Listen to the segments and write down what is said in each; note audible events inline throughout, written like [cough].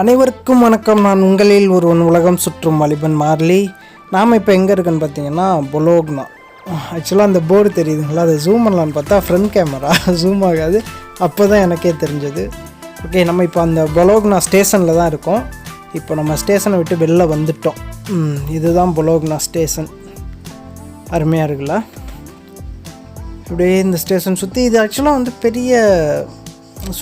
அனைவருக்கும் வணக்கம். நான் உங்களில் ஒருவன் உலகம் சுற்றும் வாலிபன் மார்லி. நாம் இப்போ எங்கே இருக்கேன்னு பார்த்தீங்கன்னா பொலோக்னா. ஆக்சுவலாக அந்த போர்டு தெரியுதுங்களா? அதை ஜூம் பண்ணலான்னு பார்த்தா ஃப்ரண்ட் கேமரா ஜூம் ஆகாது. அப்போ தான் எனக்கே தெரிஞ்சது. ஓகே நம்ம இப்போ அந்த பொலோக்னா ஸ்டேஷனில் தான் இருக்கோம். இப்போ நம்ம ஸ்டேஷனை விட்டு வெளில வந்துட்டோம். இதுதான் பொலோக்னா ஸ்டேஷன். அருமையாக இருக்குல்ல? அப்படியே இந்த ஸ்டேஷன் சுற்றி இது ஆக்சுவலாக வந்து பெரிய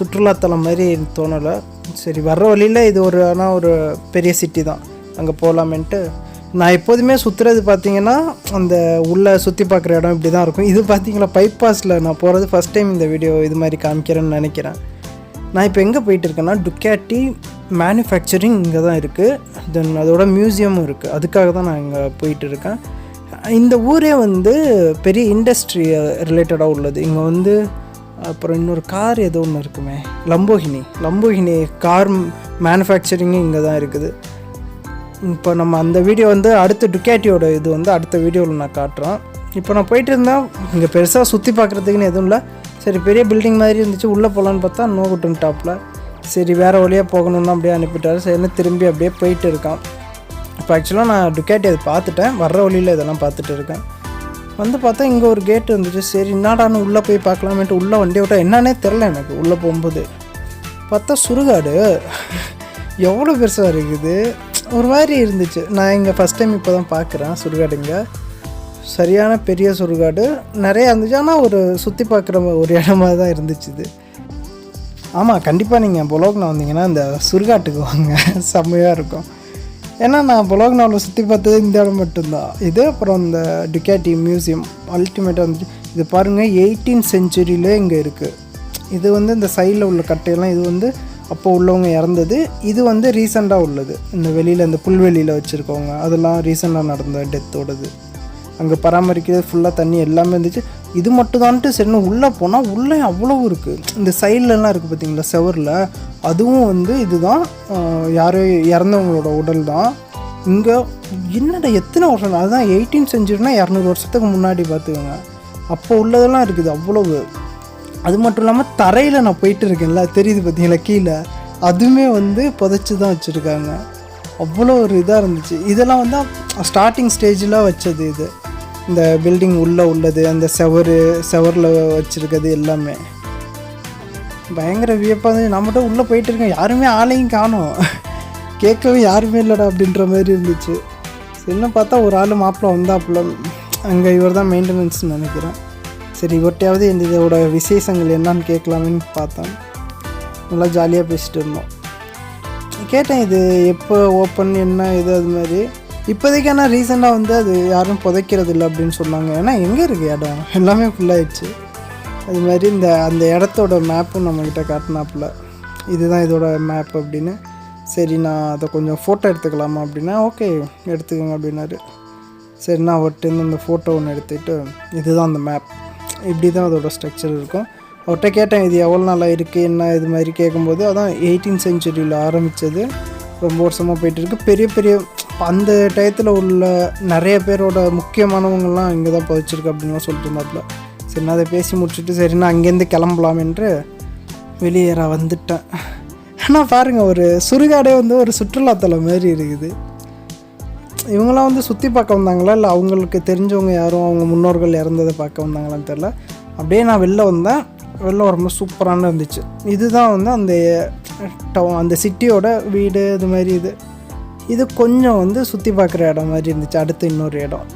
சுற்றுலாத்தலம் மாதிரி தோணலை. சரி வர்ற வழியில் இது ஒரு ஆனால் ஒரு பெரிய சிட்டி தான். அங்கே போகலாமேன்ட்டு நான் எப்போதுமே சுற்றுறது பார்த்தீங்கன்னா அந்த உள்ளே சுற்றி பார்க்குற இடம் இப்படி தான் இருக்கும். இது பார்த்தீங்களா பைபாஸில் நான் போகிறது ஃபஸ்ட் டைம் இந்த வீடியோ இது மாதிரி காமிக்கிறேன்னு நினைக்கிறேன். நான் இப்போ எங்கே போயிட்டு இருக்கேன்னா டுக்காட்டி மேனுஃபேக்சரிங் இங்கே தான் இருக்குது தென் அதோட மியூசியமும் இருக்குது அதுக்காக தான் நான் இங்கே போயிட்டு இருக்கேன். இந்த ஊரே வந்து பெரிய இண்டஸ்ட்ரி ரிலேட்டடாக உள்ளது. இங்கே வந்து அப்புறம் இன்னொரு கார் ஏதோ ஒன்று இருக்குமே. லம்போகினி லம்போகினி கார் மேனுஃபேக்சரிங்கும் இங்கே தான் இருக்குது. இப்போ நம்ம அந்த வீடியோ வந்து அடுத்த டுக்கேட்டியோட இது வந்து அடுத்த வீடியோவில் நான் காட்டுறேன் இப்போ நான் போயிட்டு இருந்தேன். இங்கே பெருசாக சுற்றி பார்க்குறதுக்குன்னு எதுவும் இல்லை. சரி பெரிய பில்டிங் மாதிரி இருந்துச்சு. உள்ளே போகலான்னு பார்த்தா நோகுட்டன் டாப்பில் சரி வேறு வழியாக போகணுன்னு அப்படியே அனுப்பிட்டாரு. சரின்னு திரும்பி அப்படியே போயிட்டு இருக்கான். இப்போ ஆக்சுவலாக நான் டுக்கேட்டி அதை பார்த்துட்டேன். வர்ற வழியில் இதெல்லாம் பார்த்துட்டு இருக்கேன். வந்து பார்த்தா இங்கே ஒரு கேட் வந்துச்சு. சரி என்னடான்னு உள்ளே போய் பார்க்கலாமேட்டு உள்ளே வண்டி விட்டா என்னன்னே தெரில எனக்கு உள்ளே போகும்போது. பார்த்தா சுருகாடு எவ்வளோ பெருசாக இருக்குது. ஒரு மாதிரி இருந்துச்சு. நான் இங்கே ஃபஸ்ட் டைம் இப்போ தான் பார்க்குறேன் சுடுகாடுங்க சரியான பெரிய சுடுகாடு. நிறையா இருந்துச்சு. ஆனால் ஒரு சுற்றி பார்க்குற ஒரு இடமா தான் இருந்துச்சு இது. ஆமாம் கண்டிப்பாக நீங்கள் புலோக்னா வந்தீங்கன்னா இந்த சுடுகாட்டுக்கு வாங்க. [laughs] செம்மையாக இருக்கும். ஏன்னா நான் பொலோக்னாவில் சுற்றி பார்த்தது இந்த இடம் மட்டும்தான். இது அப்புறம் இந்த டுக்காட்டி மியூசியம் அல்டிமேட்டாக வந்து இது பாருங்கள் எயிட்டீன் செஞ்சுரியிலே இங்கே இருக்குது இது வந்து இந்த சைடில் உள்ள கட்டையெல்லாம் இது வந்து அப்போ உள்ளவங்க இறந்தது. இது வந்து ரீசெண்டாக உள்ளது. இந்த வெளியில் இந்த புல்வெளியில் வச்சுருக்கவங்க அதெல்லாம் ரீசெண்டாக நடந்த டெத்தோடது அங்கே பராமரிக்கிறது ஃபுல்லாக தண்ணி எல்லாமே இருந்துச்சு. இது மட்டும்தான்ட்டு தான்ட்டு உள்ளே போனால் உள்ளே அவ்வளோ இருக்குது இந்த சைட்லலாம் இருக்குது பார்த்தீங்களா செவரில்? அதுவும் வந்து இதுதான் யாரோ இறந்தவங்களோட உடல் தான் இங்கே என்னடா எத்தனை வருஷம்? அதுதான் எயிட்டீன் செஞ்சுரினா இரநூறு வருஷத்துக்கு முன்னாடி பார்த்துக்கோங்க அப்போ உள்ளதெல்லாம் இருக்குது அவ்வளவு. அது மட்டும் இல்லாமல் தரையில் நான் போயிட்டு இருக்கேன்ல தெரியுது பார்த்தீங்களா கீழே. அதுவுமே வந்து புதைச்சி தான் வச்சுருக்காங்க. அவ்வளோ ஒரு இதாக இருந்துச்சு. இதெல்லாம் வந்து ஸ்டார்டிங் ஸ்டேஜில் வச்சது இது. இந்த பில்டிங் உள்ளே உள்ளது அந்த செவரு செவரில் வச்சுருக்கிறது எல்லாமே. பயங்கர வியப்பாக இருந்துச்சு. நம்மகிட்ட உள்ளே போயிட்டு இருக்கேன். யாருமே ஆளையும் காணோம். [laughs] கேட்கவே யாருமே இல்லைடா அப்படின்ற மாதிரி இருந்துச்சு. என்ன பார்த்தா ஒரு ஆள் மாப்பிள்ள வந்தாப்புல. அங்கே இவர் தான் மெயின்டெனன்ஸ்னு நினைக்கிறேன். சரி இவர்கிட்டையாவது இந்த இதோட விசேஷங்கள் என்னன்னு கேட்கலாமேன்னு பார்த்தேன். நல்லா ஜாலியாக பேசிட்டு இருந்தோம். கேட்டேன் இது எப்போ ஓப்பன் என்ன இது அது மாதிரி. இப்போதைக்கு ஆனால் ரீசெண்டாக வந்து அது யாரும் புதைக்கிறது இல்லை அப்படின்னு சொன்னாங்க. ஏன்னா எங்கே இருக்குது இடம்? எல்லாமே ஃபுல்லாகிடுச்சு அது மாதிரி இந்த அந்த இடத்தோட மேப்பும் நம்மக்கிட்ட காட்டினாப்புல. இதுதான் இதோட மேப் அப்படின்னு. சரி நான் அதை கொஞ்சம் ஃபோட்டோ எடுத்துக்கலாமா அப்படின்னா ஓகே எடுத்துக்கோங்க அப்படின்னாரு. சரி நான் அவர்கிட்ட இந்த ஃபோட்டோ ஒன்று எடுத்துக்கிட்டு இதுதான் அந்த மேப் இப்படி தான் அதோட ஸ்ட்ரக்சர் இருக்கும். அவர்கிட்ட கேட்டேன் இது எவ்வளோ நாளாக இருக்குது என்ன இது மாதிரி கேட்கும்போது அதான் எயிட்டீன் செஞ்சுரியில் ஆரம்பித்தது ரொம்ப வருஷமாக போயிட்டு இருக்கு. பெரிய பெரிய அந்த டயத்தில் உள்ள நிறைய பேரோட முக்கியமானவங்கள்லாம் இங்கே தான் பதிச்சிருக்கு அப்படின்லாம் சொல்லிட்டு இருந்தாப்புல சரி நான் அதை பேசி முடிச்சுட்டு சரி நான் அங்கேருந்து கிளம்பலாம் என்று வெளியேற வந்துட்டேன். ஆனால் பாருங்கள் ஒரு சுருகாடே வந்து ஒரு சுற்றுலாத்தலம் மாதிரி இருக்குது. இவங்களாம் வந்து சுற்றி பார்க்க வந்தாங்களா? இல்லை அவங்களுக்கு தெரிஞ்சவங்க யாரும் அவங்க முன்னோர்கள் இறந்ததை பார்க்க வந்தாங்களான்னு தெரில அப்படியே நான் வெளில வந்தேன். வெளில ரொம்ப சூப்பரான இருந்துச்சு. இதுதான் வந்து அந்த டவுன் அந்த சிட்டியோட வீடு இது மாதிரி இது. இது கொஞ்சம் வந்து சுற்றி பார்க்குற இடம் மாதிரி இருந்துச்சு. அடுத்து இன்னொரு இடம்.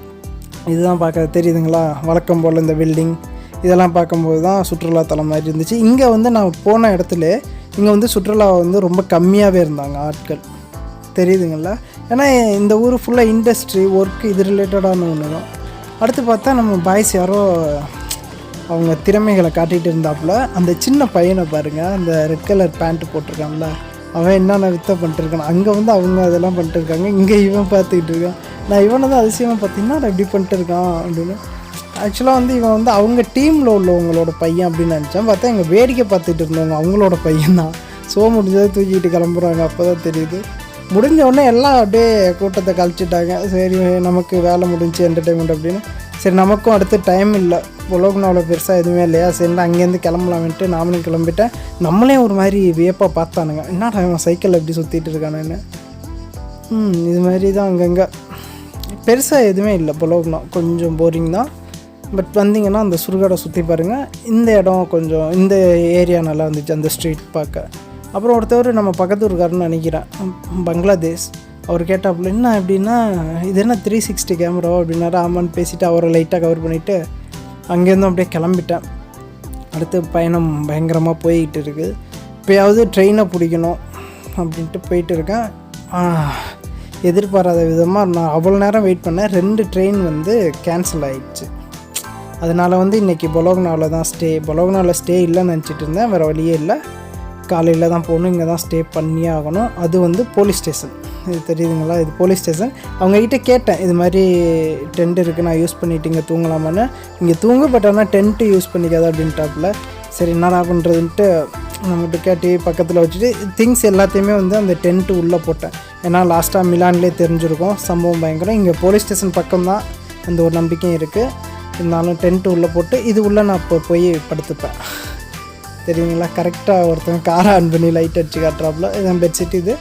இதுதான் பார்க்க தெரியுதுங்களா? வழக்கம் போல் இந்த பில்டிங் இதெல்லாம் பார்க்கும்போது தான் சுற்றுலாத்தலம் மாதிரி இருந்துச்சு. இங்கே வந்து நான் போன இடத்துல இங்கே வந்து சுற்றுலா வந்து ரொம்ப கம்மியாகவே இருந்தாங்க ஆட்கள். தெரியுதுங்களா? ஏன்னா இந்த ஊர் ஃபுல்லாக இண்டஸ்ட்ரி ஒர்க் இது ரிலேட்டடான ஒன்று தான். அடுத்து பார்த்தா நம்ம பாய்ஸ் யாரோ அவங்க திறமைகளை காட்டிகிட்டு இருந்தாப்புல அந்த சின்ன பையனை பாருங்கள் அந்த ரெட் கலர் பேண்ட்டு போட்டிருக்கான்ல. அவன் என்னென்ன வித்தை பண்ணிட்டுருக்கான். அங்கே வந்து அவங்க அதெல்லாம் பண்ணிட்டு இருக்காங்க இங்கே இவன் பார்த்துக்கிட்டு இருக்கான். நான் இவனை தான் அதிசயமாக பார்த்தீங்கன்னா நான் இப்படி பண்ணிட்டு இருக்கான் அப்படின்னு ஆக்சுவலாக வந்து இவன் வந்து அவங்க டீமில் உள்ளவங்களோட பையன் அப்படின்னு நினச்சேன். பார்த்தா எங்கள் வேடிக்கை பார்த்துட்டு இருந்தவங்க அவங்களோட பையன் தான். சோ முடிஞ்சதை தூக்கிட்டு கிளம்புறாங்க. அப்போ தான் தெரியுது. முடிஞ்ச உடனே எல்லாம் அப்படியே கூட்டத்தை கழிச்சிட்டாங்க. சரி நமக்கு வேலை முடிஞ்சு என்டர்டெயின்மெண்ட் அப்படின்னு சரி நமக்கும் அடுத்து டைம் இல்லை. உலகனாவில் பெருசாக எதுவுமே இல்லையா? சரி அங்கேருந்து கிளம்பலாம்ன்ட்டு நாமளும் கிளம்பிட்டேன். நம்மளே ஒரு மாதிரி வியப்பாக பார்த்தானுங்க. என்ன டைம் சைக்கிள் எப்படி சுற்றிட்டு இருக்கானுன்னு? ம் இது மாதிரி தான் அங்கங்கே. பெருசாக எதுவுமே இல்லை புலோக்னா கொஞ்சம் போரிங் தான். பட் வந்தீங்கன்னா அந்த சுருகாடை சுற்றி பாருங்கள் இந்த இடம் கொஞ்சம் இந்த ஏரியா நல்லா இருந்துச்சு அந்த ஸ்ட்ரீட் பார்க்க. அப்புறம் ஒருத்தவர் நம்ம பக்கத்து ஊருக்காரன்னு நினைக்கிறேன். பங்களாதேஷ். அவர் கேட்டாப்புல என்ன அப்படின்னா இது என்ன த்ரீ சிக்ஸ்டி கேமரா அப்படின்னாரு. ஆமான்னு பேசிவிட்டு அவரை லைட்டாக கவர் பண்ணிவிட்டு அங்கேருந்து அப்படியே கிளம்பிட்டேன். அடுத்து பயணம் பயங்கரமாக போய்கிட்டு இருக்குது இப்போயாவது ட்ரெயினை பிடிக்கணும் அப்படின்ட்டு போயிட்டு இருக்கேன். எதிர்பாராத விதமாக நான் அவ்வளோ நேரம் வெயிட் பண்ணேன். ரெண்டு ட்ரெயின் வந்து கேன்சல் ஆகிடுச்சு அதனால் வந்து இன்றைக்கி பொலோக்னாவில் தான் ஸ்டே பொலோக்னாவில் ஸ்டே இல்லைன்னு நினச்சிட்டு இருந்தேன். வேறு வழியே இல்லை. காலையில் தான் போகணும் இங்கே தான் ஸ்டே பண்ணியே ஆகணும். அது வந்து போலீஸ் ஸ்டேஷன் இது தெரியுதுங்களா? இது போலீஸ் ஸ்டேஷன் அவங்ககிட்ட கேட்டேன் இது மாதிரி டென்ட் இருக்குது நான் யூஸ் பண்ணிட்டு இங்கே தூங்கலாமான்னு. இங்கே தூங்க பட் ஆனால் டென்ட்டு யூஸ் பண்ணிக்காது அப்படின்ட்டாப்புல. சரி என்னடா பண்ணுறதுன்ட்டு நம்ம கேட்டி பக்கத்தில் வச்சுட்டு திங்ஸ் எல்லாத்தையுமே வந்து அந்த டென்ட்டு உள்ளே போட்டேன். ஏன்னா லாஸ்ட்டாக மிலான்லேயே தெரிஞ்சிருக்கும். சம்பவம் பயங்கரம். இங்கே போலீஸ் ஸ்டேஷன் பக்கம் தான் அந்த ஒரு நம்பிக்கையும் இருக்குது இருந்தாலும் டென்ட்டு உள்ளே போட்டு இது உள்ளே நான் இப்போ போய் படுத்துப்பேன். தெரியுங்களா கரெக்டாக ஒருத்தவங்க காரை ஆன் பண்ணி லைட் அடிச்சு காட்டுறாப்புல. இதான் பெட்ஷீட் இது.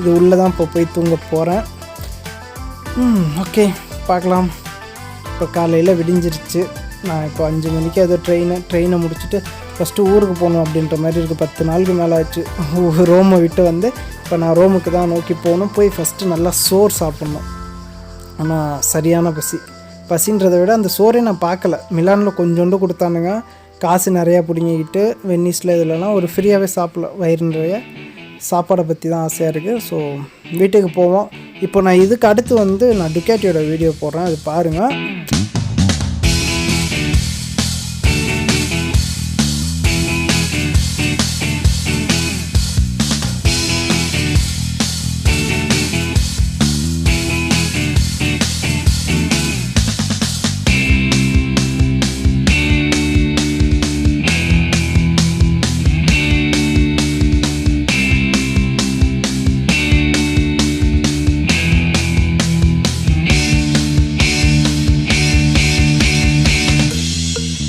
இது உள்ளே தான் இப்போ போய் தூங்க போகிறேன் ம் ஓகே பார்க்கலாம். இப்போ காலையில் விடிஞ்சிருச்சு. நான் இப்போ அஞ்சு மணிக்கு ஏதோ ட்ரெயினை ட்ரெயினை முடிச்சுட்டு ஃபஸ்ட்டு ஊருக்கு போகணும் அப்படின்ற மாதிரி இருக்குது பத்து நாளுக்கு மேலே ஆச்சு. ரோமை விட்டு வந்து இப்போ நான் ரோமுக்கு தான் நோக்கி போகணும். போய் ஃபஸ்ட்டு நல்லா சோறு சாப்பிட்ணும். ஆனால் சரியான பசி. பசின்றதை விட அந்த சோறே நான் பார்க்கல. மிலானில் கொஞ்சோண்டு கொடுத்தானுங்க. காசு நிறையா பிடுங்கிக்கிட்டு வென்னிஸில் இதுலலாம் ஒரு ஃப்ரீயாகவே சாப்பிடல. வயிறு நிறைய. சாப்பாடை பற்றி தான் ஆசையாக இருக்குது ஸோ வீட்டுக்கு போவோம். இப்போ நான் இதுக்கு அடுத்து வந்து நான் டுக்கேட்டியோட வீடியோ போடுறேன். அது பாருங்கள்